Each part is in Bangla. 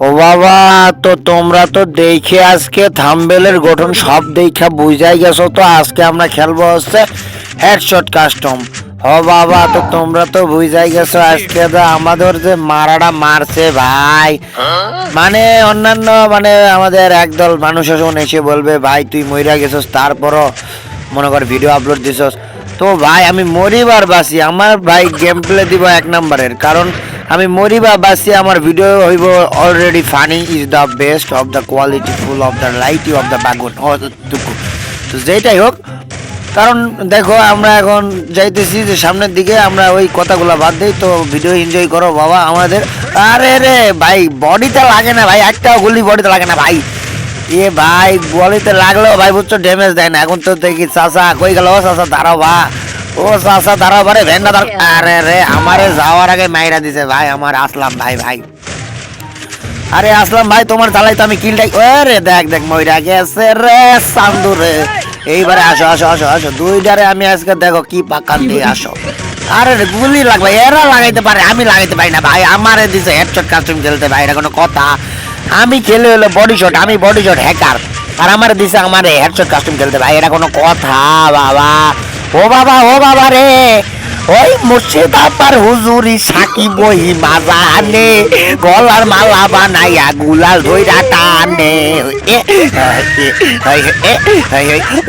ও বাবা, তো তোমরা তো দেখে আজকে থাম্বেলের গঠন সব দেখা বুঝাই গেছো তো? আজকে আমরা খেলব হচ্ছে হেডশট কাস্টম ও বাবা, তো তোমরা তো বুঝাই গেছো আজকে তো আমাদের যে মারাটা মারছে ভাই। মানে অন্যান্য মানে আমাদের একদল মানুষ যখন এসে বলবে, ভাই, তুই মইরা গেছস, তারপরও মনে কর ভিডিও আপলোড দিছস। তো ভাই, আমি মরিবার বাসি, আমার ভাই গেম প্লে দিব এক নম্বরের, কারণ আমি মরিবা বাসি, আমার ভিডিও হইব already funny is the best of the quality full of the light of the বাগুন তো যেটাই হোক কারণ দেখো, আমরা এখন যাইতেছি যে সামনের দিকে, আমরা ওই কথাগুলো বাদ দিই। তো ভিডিও এনজয় করো বাবা আমাদের। আরে রে, ভাই, বডিতে লাগে না ভাই, একটাও গুলি বডিতে লাগে না ভাই। এ ভাই, বডিতে লাগলেও ভাই, বুঝছ ড্যামেজ দেয় না। এখন তো দেখি চাষা কই গেল? ও চাষা দাঁড়াও বা। ও চাষা দাঁড়াও বারে ভ্যান্ডা দাঁড় আরে রে, আমারে যাওয়ার আগে মাইরা দিছে ভাই, আমার আসলাম ভাই ভাই। আরে আসলাম ভাই, তোমার চালাই তো আমি কিলটাই ওরে দেখ দেখ, মইরা গেছে রে সান্দু রে এইবারে আসো আসো আসো আসো। দুইটারে আমি আজকে দেখো কি পাকান দিয়ে আসো। আরে গুলি লাগবে এরা লাগাইতে পারে আমি লাগাইতে পারি না ভাই। আমার দিছে হেডশট কাস্টম খেলতে ভাই এটা কোনো কথা। আমি খেলে হলো বডি শট আমি বডি শট হ্যাকার আর আমার দিছে আমার হেডশট কাস্টম খেলতে ভাই এটা কোনো কথা বাবা। ও বাবা ও বাবা রে। ওই মুর্শিদ আপার হুজুরি সাকি বহি মাজানে গলার মালা বানাইয়া গুলাল ধইরা টানে।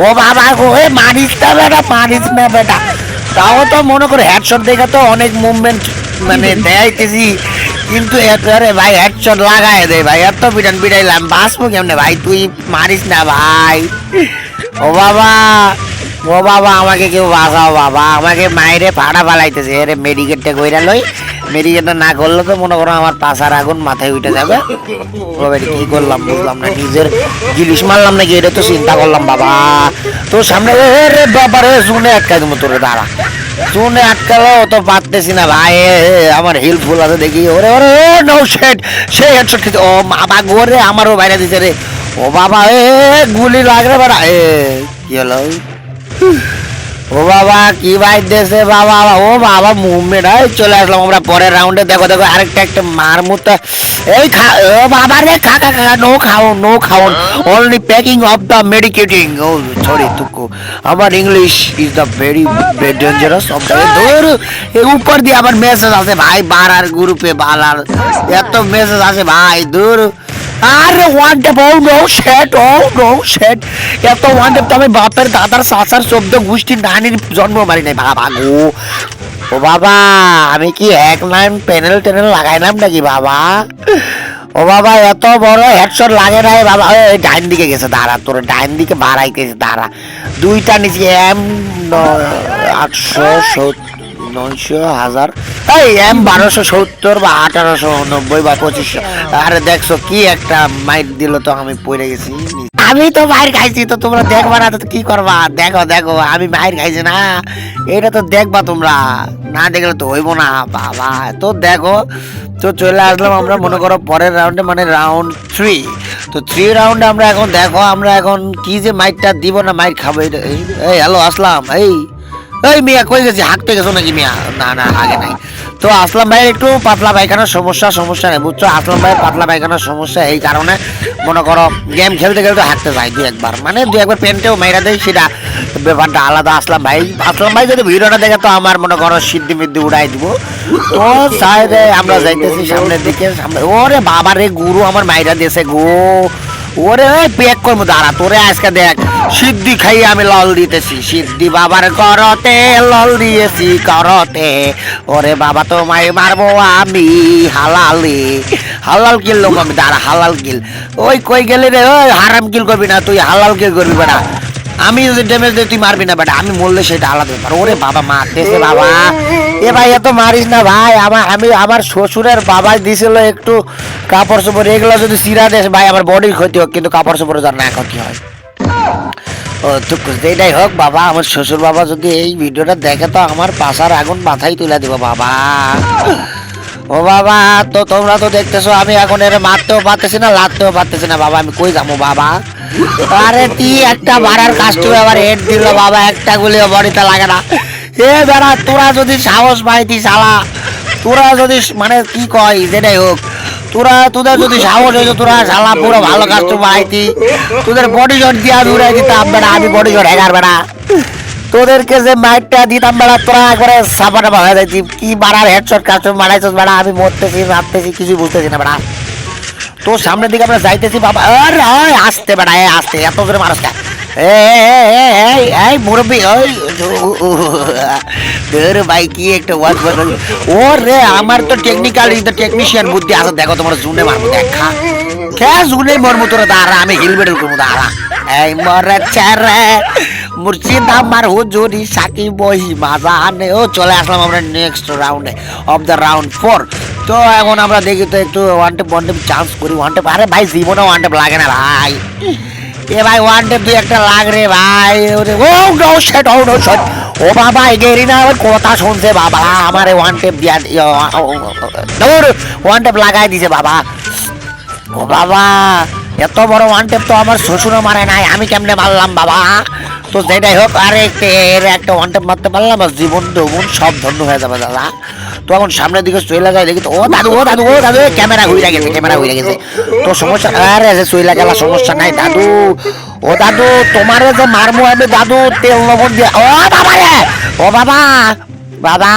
ও বাবা গো, এ মারিস না বেটা, মারিস না বেটা। তাও তো মনে করে হেডশট দেখে তো অনেক মুভমেন্ট মানে দেখাইতেছি কিন্তু এবারে ভাই হেডশট লাগাই দে ভাই, এত পিটান পিটাইলাম বাঁচবো কেমনে ভাই? তুই মারিস না ভাই। ও বাবা। ও বাবা, আমাকে কেউ বাঁচাও বাবা। আমাকে মাইরে ফাড়া ফালাইতেছে। এরে মেডিকেটটা কইরা লই। মেডিকেটটা না করলে তো মনে করো আমার পাশার আগুন মাথায় উঠে যাবে। বাড়ি কি করলাম বুঝলাম না, নিজের জিনিস মারলাম নাকি? এটা তো চিন্তা করলাম বাবা। তোর সামনে রে বাবা রে শুনে আটকাই দেবো তোরে, দাঁড়া। শুনে আটকালো তো পারতেছি না ভাই। আমার হিল ফুল আছে দেখি। ওরে ওরে ও নো শেট সেই হেডশট খেতে ও বাবা গোরে আমারও বাইরে দিছে রে। ও বাবা, এ গুলি লাগরে বাড়া। এ, কি হলো? ও বাবা, কি ভাই দেশে বাবা? ও বাবা মুভমেন্ট এই চলে আসলাম আমরা পরের রাউন্ডে দেখো দেখো, আরেকটা, একটা মার মারমুতা এই খা, ও বাবা রে, খা খা খা নো খাও নো খাও only packing of the medicating O sorry তুকু। আমার English is the very dangerous of the ধর। উপর দিয়ে আবার মেসেজ আছে ভাই, বারার গ্রুপে বালার। এত মেসেজ আছে ভাই দূর আরে ওয়ান ট্যাপ ও নো শেট ও নো শেট এত ওয়ান ট্যাপ তো আমি বাপের দাদার সাসার শব্দ গোষ্ঠীর নানির জন্ম মারি নাই, বাবা গো ও। বাবা, আমি কি এক লাইন প্যানেল ট্যানেল লাগাইলাম নাকি, বাবা? ও বাবা, এত বড় হেডশট লাগে নাই, বাবা। ওই ডাইন দিকে গেছে, দাঁড়া, তোর ডাইন দিকে বাড়াইতেছে দাঁড়া। দুইটা নিচে এম আটশো সত্তর। নয়শো হাজার। এই এম বারোশো সত্তর বা আঠারোশো নব্বই বা পঁচিশশো। আরে দেখছ কি একটা মাইট দিল তো আমি পড়ে গেছি। আমি তো মাইর খাইছি তো তোমরা দেখবা না তো কি করবা? দেখো দেখো আমি মাইর খাইছি না। এটা তো দেখবা তোমরা। না দেখলে তো হইব না বাবা। তো দেখো তো চলে আসলাম আমরা মনে করো পরের রাউন্ডে মানে রাউন্ড থ্রি তো থ্রি রাউন্ডে আমরা এখন দেখো আমরা এখন কি যে মাইকটা দিব না মাইক খাব এই হ্যালো আসলাম এই। এই মিয়া, কই গেছি? হাঁকতে গেছো নাকি মিয়া? না না, আগে নাই। তো আসলাম ভাই একটু পাতলা পায়খানার সমস্যা সমস্যা নেই, বুঝছ? আসলাম ভাই পাতলা পায়খানার সমস্যা এই কারণে মনে করো গেম খেলতে খেলতে হাঁটতে যাই দু একবার। মানে দু একবার পেন্টেও মেয়েরা দেয় সেটা ব্যাপারটা আলাদা। আসলাম ভাই আসলাম ভাই, যদি ভিডিওটা দেখে তো আমার মনে করো সিদ্ধি মিদ্ধি উড়াই দিব। তো সাইডে আমরা যাইতেছি সামনের দিকে, সামনে ওরে বাবা রে গুরু আমার মাইরা দিয়েছে গো। ওরে পেক করব দাঁড়া, তোরে আজকে দেখ। সিদ্ধি খাই আমি লল দিতেছি। সিদ্ধি বাবার করতে লল দিয়েছি করতে ওরে বাবা, তোমায় মারবো আমি হালালি। হালাল কিল লোক আমি, দাঁড়া, হালাল কিল। ওই কই গেলি রে? ওই হারাম কিল করবি না, তুই হালাল কিল করবি বেটা। আমি যদি ড্যামেজ দিই তুই মারবি না বেটা। আমি মরলে সেটা আলাদা ব্যাপার। ওরে বাবা, মারতেছে বাবা। এ ভাই, এত মারিস না ভাই। আমার, আমি আমার শ্বশুরের বাবা দিছিল একটু কাপড় চোপড়। এগুলো যদি সিরা দেশ ভাই, আমার বডির ক্ষতি হোক, কিন্তু কাপড় চোপড় যার না ক্ষতি হয়। ও, তো যেটাই হোক বাবা। আমার শ্বশুর বাবা যদি এই ভিডিওটা দেখে, তো আমার পাশার আগুন মাথায় তুলে দিব বাবা। ও বাবা, তো তোমরা তো দেখতেছো, আমি এখন এর মারতেও পারতেছি না লাড়তেও পারতেছি না। বাবা, আমি কই যাব বাবা? আরে তুই একটা কাস্টমে আবার হেড দিল, বাবা, একটা বডিতে লাগে না। এ বেড়া, তোরা যদি সাহস পাইতি শালা, তোরা যদি মানে কি কয় যেটাই হোক, তোরা, তোদের যদি সাহস তোরা শালা পুরো ভালো কাস্টমার আইতি। তোদের বডি শট দিয়ে উড়াই দিতাম বেড়া, আমি বডি শট হ্যাগার বেড়া। তোদেরকে যে মাইটটা দিতাম বেড়া, তোরা একবারে সাপাটা ভাঙা যাইতি। কি মারার হেডশট কাস্টমার মারাইছিস বেড়া, আমি মরতেছি মারতেছি কিছু বুঝতেছি না বেড়া। তো সামনের দিকে আমরা যাইতেছি, বাবা। আরে আসতে বেড়া আসতে, এত জোরে মানুষ কা এই মুরব্বী, ওই তোর ভাই, কি একটা ওয়াজ বল ও রে আমার তো টেকনিক্যাল ইজ টেকনিশিয়ান বুদ্ধি আছে, দেখো তোমার জুনে মারবো, দেখা। কে জুনে মরমু তোরা, দাঁড়া, আমি হিলবেডেল করব, দাঁড়া। এই মরে চারে মুর্শিদ আমার হুজুরি সাকি বহি মাজা আনে ও, চলে আসলাম আমরা নেক্সট রাউন্ডে অফ দ্য রাউন্ড ফোর তো এখন আমরা দেখি তো একটু one tap one tap chance করি ওয়ান টেপ আরে ভাই জীবনে ওয়ান টেপ লাগে না ভাই। এ ভাই ওয়ান টেপ দুই একটা লাগ রে ভাই। ওরে, ও নো শেট ও নো শেট ও বাবা এগেরি না ওর কথা শুনছে বাবা। আমারে ওয়ান টেপ দিয়া ওয়ান টেপ লাগাই দিছে বাবা। ও বাবা, এত বড় ওয়ান টেপ তো আমার শ্বশুরও মারে নাই, আমি কেমনে মারলাম বাবা? তো যেটাই হোক আরে একটা ওয়ান টেপ মারতে পারলাম আর জীবন যৌবন সব ধন্য হয়ে যাবে দাদা। তো এখন সামনের দিকে চলে যায় দেখি ও দাদু ও দাদু ও দাদু ক্যামেরা ঘুরে গেছে ক্যামেরা ঘুরে গেছে। তো সমস্যা আরে যে চলে গেল সমস্যা নাই দাদু। ও দাদু তোমারে যে মারমু আমি দাদু তেল লবণ দিয়ে ও বাবা রে ও বাবা বাবা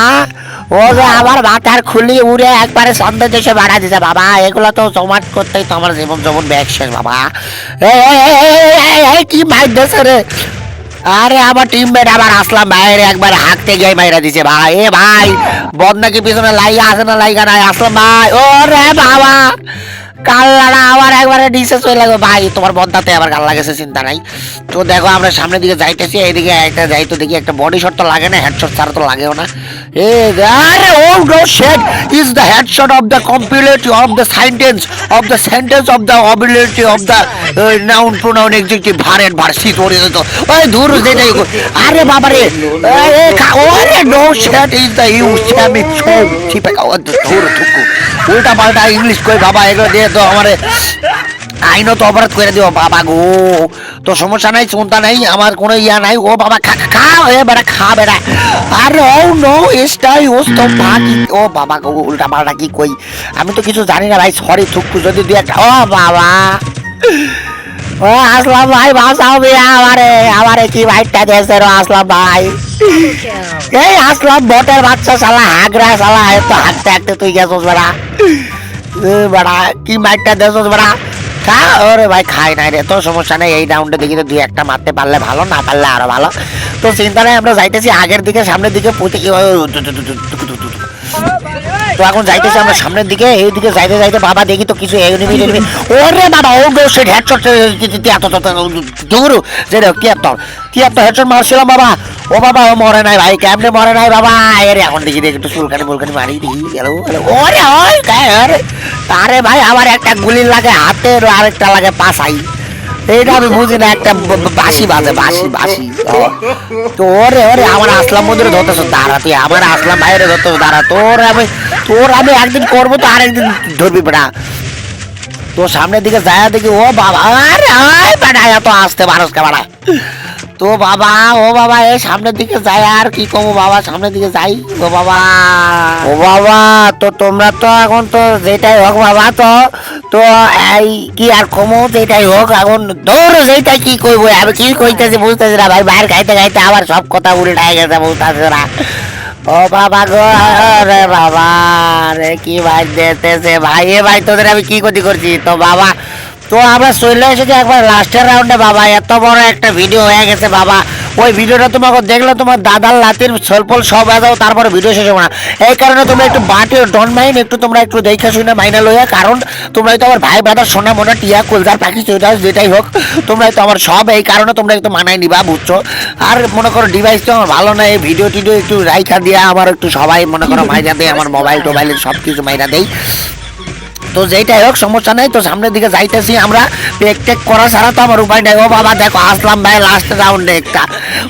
ও যে আমার মাথার খুলি উড়ে একবারে সন্দেহ দেশে বাড়া দিছে বাবা এগুলো তো জমাট করতেই তো আমার জীবন যেমন ব্যাগ শেষ বাবা। এই, কি মাইর দিছে রে? আরে আমার টিম মেট আবার আসলাম, বাইরে একবার হাঁকতে গিয়ে মাইরা দিছে ভাই। এ ভাই বদনা কি পিছনে লাইগা আছে না লাইগা নাই? আসলাম ভাই। ও রে বাবা কাল্লাটা আবার একবারে নিচে চলে লাগবে ভাই, তোমার বদনাতে আবার গাল লাগেছে, চিন্তা নাই। তো দেখো আমরা সামনের দিকে যাইতেছি, এইদিকে একটা যাই তো দেখি, একটা বডি শট তো লাগে না হেডশট ছাড়া তো লাগেও না। এ, আরে ও no set is the headshot of the complicity of the sentence of the sentence of the ability of the noun pronoun adjective verb and ভার্সি তোরে তো ওই দূর যেটাই আরে বাবা রে ওরে no set is the use আমি সো চিপে খাওয়া থুকু উল্টা পাল্টা ইংলিশ কই বাবা, এগুলো দিয়ে তো আমারে। আইনও তো অপরাধ করে দিও বাবা গো। তো সমস্যা নাই চিন্তা নাই আমার কোনো ইয়া নাই। ও বাবা খা খা, এ বেড়া খা বেড়া। আর ও নো এসটাই ও তো ভাগি ও বাবা গো উল্টা পাল্টা কি কই? আমি তো কিছু জানি না ভাই সরি থুকু যদি দুই ও বাবা। ও আসলাম ভাই বাসাও বিয়া আমারে আমারে কি ভাইটা দিয়েছে রে আসলাম ভাই। এই আসলাম বটের বাচ্চা শালা হাগরা শালা এত হাঁটতে হাঁটতে তুই গেছিস বেড়া। বেড়া কি মাইকটা দেছস বেড়া? খা ওরে ভাই খাই নাই রে তো সমস্যা নেই এই রাউন্ডে দেখি তো দুই একটা মারতে পারলে ভালো না পারলে আরও ভালো তো চিন্তা নেই আমরা যাইতেছি আগের দিকে সামনের দিকে কি তো এখন যাইতেছি আমরা সামনের দিকে এই দিকে যাইতে যাইতে বাবা দেখি তো কিছু এনিমি এনিমি ওরে বাবা ও গো সে হেডশট দূর যে কি এত কি এত হেডশট মারছিলাম বাবা ও বাবা, ও মরে নাই ভাই, কেমনে মরে নাই বাবা? এর এখন দেখি একটু চুলকানি মুলকানি মারি দিই গেল ওরে গায়ে আরে ভাই, আমার একটা গুলি লাগে হাতে, আর আরেকটা লাগে পাশাই। এইটা আমি বুঝি না, একটা ব- ব- বাঁশি বাজে, বাঁশি ও। তো ওরে ওরে আমার আসলাম মন্দিরে ধরতেছ, দাঁড়া তুই, আমার আসলাম বাইরে ধরতেছ, দাঁড়া। তোর আমি তোর আমি একদিন করব তো আরেকদিন ধরবি বেটা। তো সামনের দিকে যায় দেখি, ও বাবা, আরে আয় বেটা, এত আসতে মানুষ কে বেটা তো বাবা, ও বাবা এই সামনের দিকে যাই আর কি কমো বাবা? সামনের দিকে যাই ও বাবা। ও বাবা, তো তোমরা তো এখন তো যেটাই হোক বাবা, তো তো এই কি আর কমো, যেটাই হোক, এখন দৌড় যেটাই কি কইবো, আমি কি কইতেছি বুঝতেছি না ভাই, বাইরে খাইতে খাইতে আবার সব কথা উল্টাই গেছে বুঝতেছি না। ও বাবা গো রে বাবা রে কি ভাই দিতেছে? ভাই, এ ভাই, তোদের আমি কি ক্ষতি করছি? তো বাবা তো আমরা চলে এসেছি একবার লাস্টের রাউন্ডে বাবা, এত বড় একটা ভিডিও হয়ে গেছে, বাবা। ওই ভিডিওটা তোমাকে দেখলে তোমার দাদার লাতির সলপল সব যাও তারপরে ভিডিও শেষ হবে না। এই কারণে তোমরা একটু বাটি ডন মাইন একটু তোমরা একটু দেখে শুনে মাইনা লইয়া, কারণ তোমরা হয়তো আমার ভাই ব্রাদার সোনা, মোনা, টিয়া, কুলজার, পাখি চৈটাস যেটাই হোক, তোমরা হয়তো আমার সব, এই কারণে তোমরা একটু মানাই নিবা, বুঝছ? আর মনে করো ডিভাইস তো আমার ভালো না এই ভিডিও টিডিও একটু রাইখা দিয়া, আমার একটু সবাই মনে করো মাইনা দেয়, আমার মোবাইল টোবাইলের সব কিছু মাইনা দেয়। তো যেটাই হোক, সমস্যা নাই। তো সামনের দিকে যাইতেছি আমরা। পেক টেক করা ছাড়া তো আমার উপায় নাই। ও বাবা, দেখো, আসলাম ভাই লাস্ট রাউন্ডে একটা।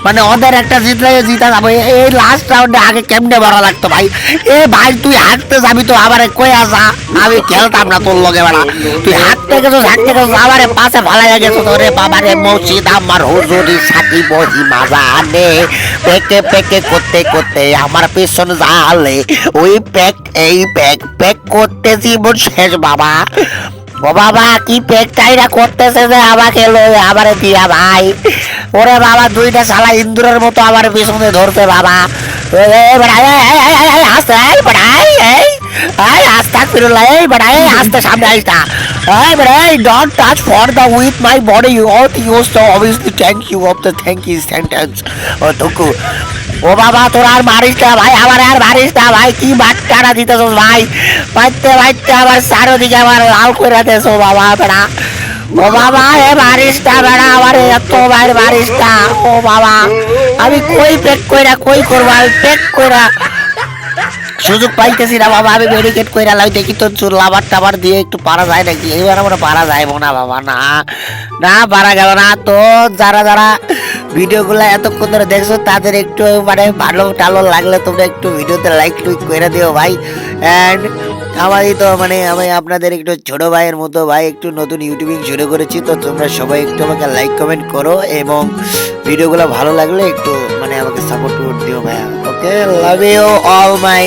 মানে ওদের একটা জিতলে জিতা যাব। এই লাস্ট রাউন্ডে আগে কেমনে ভরা লাগতো ভাই? এ ভাই, তুই হাঁটতে যাবি তো আবার কই আসা। আমি খেলতাম না তোর লগে বেড়া। তুই হাঁটতে গেছো হাঁটতে গেছো আবার পাশে ভালাই গেছো তো রে বাবা রে মসজিদ আমার হুজুরি সাথী মহিমা জানে। পেকে পেকে, করতে করতে আমার পেছনে জালে ওই প্যাক এই প্যাক প্যাক করতেছি মোর শেষ বাবা। ও বাবা, কি পেকটাইরা করতেছে যে আমাকে লয়ে আমারে দিয়া ভাই। ওরে বাবা, দুইটা শালা ইন্দুরের মতো আমার পিছনে ধরছে বাবা। আস্তে আস্তে ফিরুল্লাহ এই বেটা আস্তে সামনে আইসটা এই বেটা এই don't touch for the with my body you all use তো obviously thank you of the thank you sentence ও টুকু ও বাবা তোর আর মারিস না, ভাই আবার আর মারিস না, ভাই, কি বাট্টারা দিতেছ ভাই? মারতে মারতে আবার চারোদিকে আবার লাল করে দেছ বাবা বেড়া ও বাবা, এ মারিস না, বেড়া আবার এত বার মারিস না, ও বাবা। আমি কই পেক কইরা, কই করব? আমি পেক কইরা সুযোগ পাইতেছি না বাবা, আমি মেডিকেট কইরা লাই দেখি তো লাবার টাবার দিয়ে একটু পারা যায় নাকি? এবার আমরা পারা যাইবো না বাবা, না না, পারা গেল না। তো যারা যারা ভিডিওগুলো এতক্ষণ ধরে দেখছ, তাদের একটু মানে ভালো টালো লাগলে তোমরা একটু ভিডিওতে লাইক টুইক করে দিও ভাই। অ্যান্ড আমারই তো মানে আমি আপনাদের একটু ছোট ভাইয়ের মতো ভাই, একটু নতুন ইউটিউবিং শুরু করেছি, তো তোমরা সবাই একটু আমাকে লাইক কমেন্ট করো এবং ভিডিওগুলো ভালো লাগলে একটু মানে আমাকে সাপোর্ট দিও ভাইয়া। ওকে লাভ ইউ অল মাই